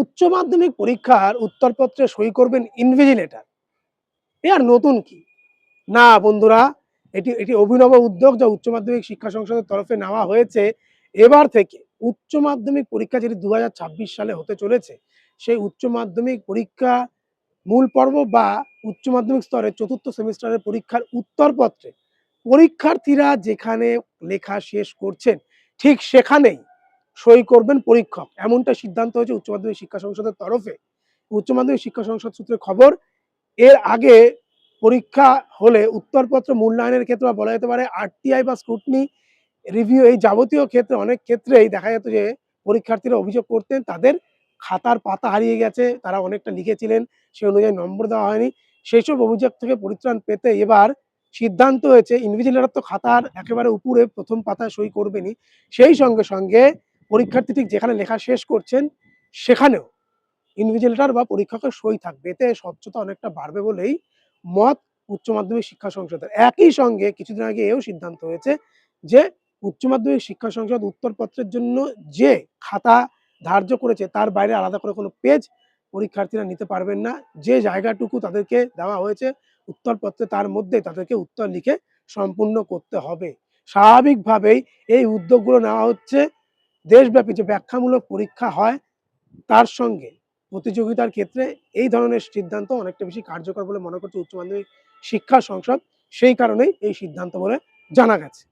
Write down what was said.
উচ্চ মাধ্যমিক পরীক্ষার উত্তরপত্রে সই করবেন ইনভিজিলেটার এ আর নতুন কি? না বন্ধুরা, এটি এটি অভিনব উদ্যোগ যা উচ্চ মাধ্যমিক শিক্ষা সংসদের তরফে নেওয়া হয়েছে। এবার থেকে উচ্চ মাধ্যমিক পরীক্ষা যেটি দু হাজার ছাব্বিশ সালে হতে চলেছে, সেই উচ্চ মাধ্যমিক পরীক্ষা মূল পর্ব বা উচ্চ মাধ্যমিক স্তরের চতুর্থ সেমিস্টারের পরীক্ষার উত্তরপত্রে পরীক্ষার্থীরা যেখানে লেখা শেষ করছেন, ঠিক সেখানেই সই করবেন পরীক্ষক। এমনটা সিদ্ধান্ত হয়েছে উচ্চ মাধ্যমিক শিক্ষা সংসদের তরফে। উচ্চ মাধ্যমিক শিক্ষা সংসদ সূত্রে খবর, এর আগে পরীক্ষা হলে উত্তরপত্র মূল্যায়নের ক্ষেত্রে বলা যেতে পারে আরটিআই বা স্ক্রুটনি রিভিউ এই যাবতীয় ক্ষেত্রে, অনেক ক্ষেত্রেই দেখা যেত যে পরীক্ষার্থীরা অভিযোগ করতেন, তাদের খাতার পাতা হারিয়ে গেছে, তারা অনেকটা লিখেছিলেন সেই অনুযায়ী নম্বর দেওয়া হয়নি। সেই সব অভিযোগ থেকে পরিত্রাণ পেতে এবার সিদ্ধান্ত হয়েছে, ইনভিজিলেটর তো খাতার একেবারে উপরে প্রথম পাতায় সই করবেনি সেই সঙ্গে সঙ্গে পরীক্ষার্থী ঠিক যেখানে লেখা শেষ করছেন, সেখানেও ইনভিজিলেটর বা পরীক্ষকের সই থাকবে। এতে স্বচ্ছতা অনেকটা বাড়বে বলেই মত উচ্চ মাধ্যমিক শিক্ষা সংসদের। একই সঙ্গে কিছুদিন আগে এও সিদ্ধান্ত হয়েছে যে উচ্চ মাধ্যমিক শিক্ষা সংসদ উত্তরপত্রের জন্য যে খাতা ধার্য করেছে, তার বাইরে আলাদা করে কোনো পেজ পরীক্ষার্থীরা নিতে পারবেন না। যে জায়গাটুকু তাদেরকে দেওয়া হয়েছে উত্তরপত্রে, তার মধ্যে তাদেরকে উত্তর লিখে সম্পূর্ণ করতে হবে। স্বাভাবিকভাবেই এই উদ্যোগগুলো নেওয়া হচ্ছে দেশব্যাপী যে ব্যাখ্যামূলক পরীক্ষা হয়, তার সঙ্গে প্রতিযোগিতার ক্ষেত্রে এই ধরনের সিদ্ধান্ত অনেকটা বেশি কার্যকর বলে মনে করছে উচ্চ মাধ্যমিক শিক্ষা সংসদ। সেই কারণেই এই সিদ্ধান্ত বলে জানা গেছে।